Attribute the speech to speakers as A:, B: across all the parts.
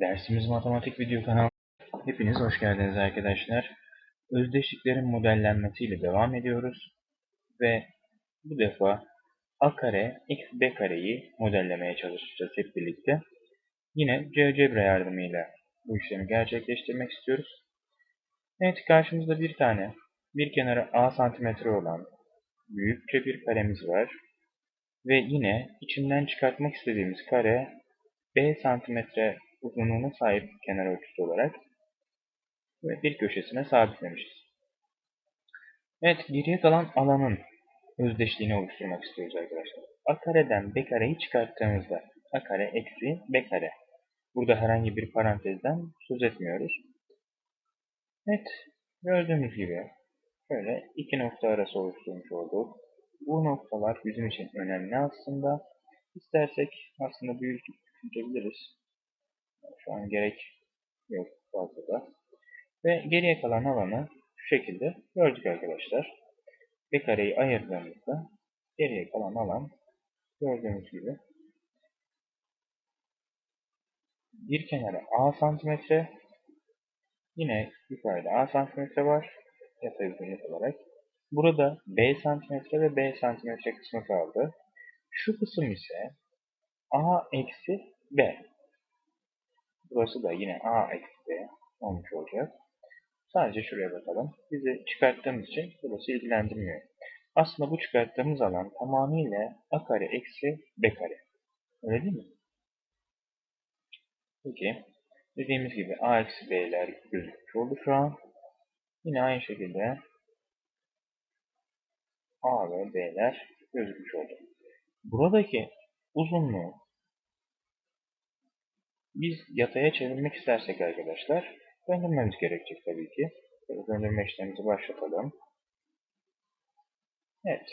A: Dersimiz matematik video kanalı. Hepiniz hoş geldiniz arkadaşlar. Özdeşliklerin modellenmesiyle devam ediyoruz. Ve bu defa a kare x b kareyi modellemeye çalışacağız hep birlikte. Yine GeoGebra yardımıyla bu işlemi gerçekleştirmek istiyoruz. Evet karşımızda bir tane bir kenarı a santimetre olan büyükçe bir karemiz var. Ve yine içinden çıkartmak istediğimiz kare B santimetre uzunluğuna sahip kenar ölçüsü olarak ve bir köşesine sabitlemişiz. Evet, geriye kalan alanın özdeşliğini oluşturmak istiyoruz arkadaşlar. A kareden B kareyi çıkarttığımızda A kare eksi B kare. Burada herhangi bir parantezden söz etmiyoruz. Evet, gördüğümüz gibi şöyle iki nokta arası oluşturmuş olduk. Bu noktalar bizim için önemli aslında. İstersek aslında büyütebiliriz. Şu an gerek yok fazla da. Ve geriye kalan alanı şu şekilde gördük arkadaşlar. Bir kareyi ayırdığımızda geriye kalan alan gördüğünüz gibi bir kenara A santimetre yine yukarıda A santimetre var yatay uzunluk olarak. Burada B santimetre ve B santimetre kısmı kaldı. Şu kısım ise A eksi B. Burası da yine A eksi B olmuş olacak. Sadece şuraya bakalım. Bizi çıkarttığımız için burası ilgilendirmiyor. Aslında bu çıkarttığımız alan tamamıyla A kare eksi B kare. Öyle değil mi? Peki. Dediğimiz gibi A eksi B'ler gözükmüş oldu şu an. Yine aynı şekilde A ve B'ler gözükmüş oldu. Buradaki uzunluğu biz yataya çevirmek istersek arkadaşlar döndürmemiz gerekecek tabii ki. Döndürme işlemimizi başlatalım. Evet.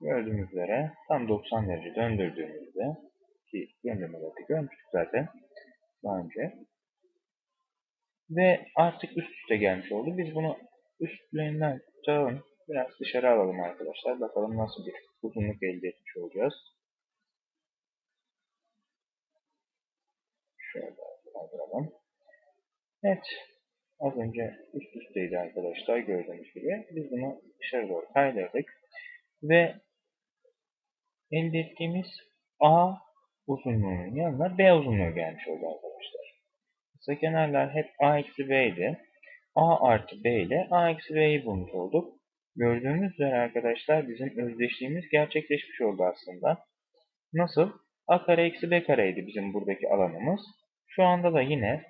A: Gördüğünüz üzere tam 90 derece döndürdüğümüzde ki döndürmeleri görmüştük zaten daha önce. Ve artık üst üste gelmiş oldu. Biz bunu üstlerinden tutalım. Biraz dışarı alalım arkadaşlar. Bakalım nasıl bir uzunluk elde etmiş olacağız. Şöyle kaldıralım. Evet. Az önce üst üsteydi arkadaşlar gördüğünüz gibi. Biz bunu dışarı doğru kaydırdık. Ve elde ettiğimiz A uzunluğunun yanına B uzunluğu gelmiş oldu arkadaşlar. Kısa kenarlar hep A eksi B idi. A artı B ile A eksi B'yi bulmuş olduk. Gördüğünüz üzere arkadaşlar bizim özdeşliğimiz gerçekleşmiş oldu aslında. Nasıl? A kare eksi B kareydi bizim buradaki alanımız. Şu anda da yine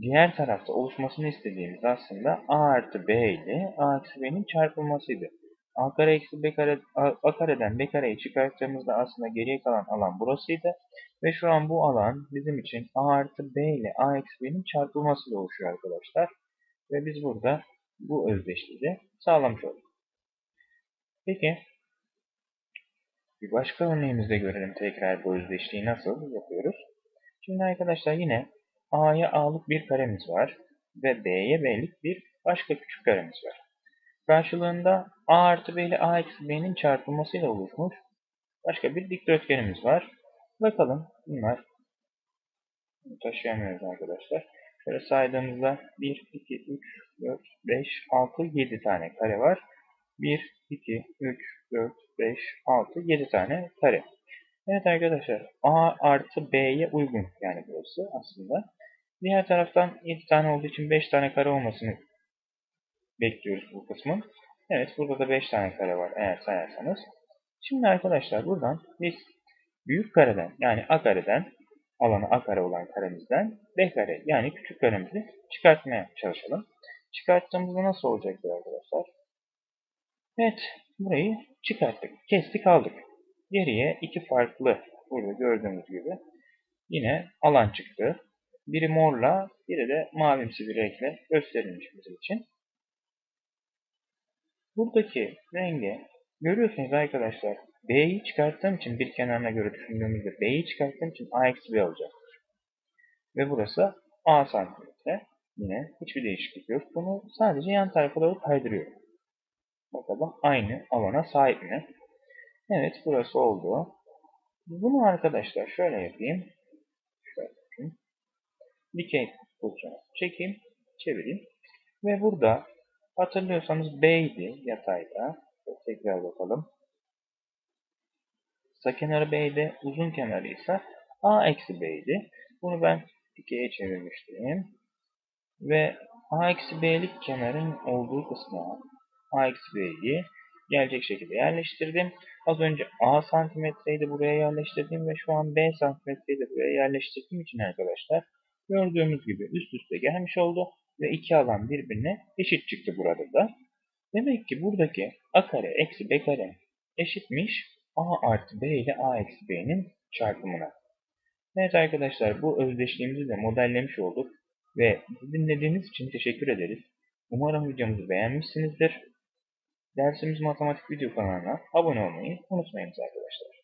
A: diğer tarafta oluşmasını istediğimiz aslında A artı B ile A eksi B'nin çarpılmasıydı. A kare eksi B kare, A, A kareden B kareyi çıkarttığımızda aslında geriye kalan alan burasıydı. Ve şu an bu alan bizim için A artı B ile A eksi B'nin çarpılmasıyla oluşuyor arkadaşlar. Ve biz burada bu özdeşliği de sağlamış olduk. Peki bir başka örneğimizde görelim tekrar bu özdeşliği nasıl yapıyoruz. Şimdi arkadaşlar yine A'ya A'lık bir karemiz var ve B'ye B'lik bir başka küçük karemiz var. Karşılığında A artı B ile A eksi B'nin çarpılmasıyla oluşmuş başka bir dikdörtgenimiz var. Bakalım bunlar taşıyamıyoruz arkadaşlar. Şöyle saydığımızda 1, 2, 3, 4, 5, 6, 7 tane kare var. 1, 2, 3, 4, 5, 6, 7 tane kare. Evet arkadaşlar A artı B'ye uygun yani burası aslında. Diğer taraftan 7 tane olduğu için 5 tane kare olmasını bekliyoruz bu kısmın. Evet burada da 5 tane kare var eğer sayarsanız. Şimdi arkadaşlar buradan biz büyük kareden yani A kareden alanı A kare olan karemizden B kare yani küçük karemizi çıkartmaya çalışalım. Çıkarttığımızda nasıl olacaktır arkadaşlar? Evet burayı çıkarttık. Kestik aldık. Geriye iki farklı burada gördüğünüz gibi yine alan çıktı. Biri morla biri de mavimsi bir renkle gösterilmiş bizim için. Buradaki rengi görüyorsunuz arkadaşlar. B'yi çıkarttığım için bir kenarına göre düşündüğümüzde B'yi çıkarttığım için A eksi B olacaktır. Ve burası A santimetre. Yine hiçbir değişiklik yok. Bunu sadece yan tarafa doğru kaydırıyorum. Bakalım aynı alana sahip mi? Evet burası oldu. Bunu arkadaşlar şöyle yapayım. Şöyle dikey pozisyona çekeyim, çevireyim. Ve burada hatırlıyorsanız B idi yatayda. Tekrar bakalım. Kısa kenarı B'de, uzun kenarı ise A eksi B'ydi. Bunu ben dikeye çevirmiştim. Ve A eksi B'lik kenarın olduğu kısma A eksi B'yi gelecek şekilde yerleştirdim. Az önce A santimetreydi buraya yerleştirdim ve şu an B santimetreyi de buraya yerleştirdiğim için arkadaşlar gördüğümüz gibi üst üste gelmiş oldu ve iki alan birbirine eşit çıktı burada da. Demek ki buradaki A kare eksi B kare eşitmiş A artı B ile A eksi B'nin çarpımına. Evet arkadaşlar bu özdeşliğimizi de modellemiş olduk ve dinlediğiniz için teşekkür ederiz. Umarım videomuzu beğenmişsinizdir. Dersimiz Matematik Video kanalına abone olmayı unutmayınız arkadaşlar.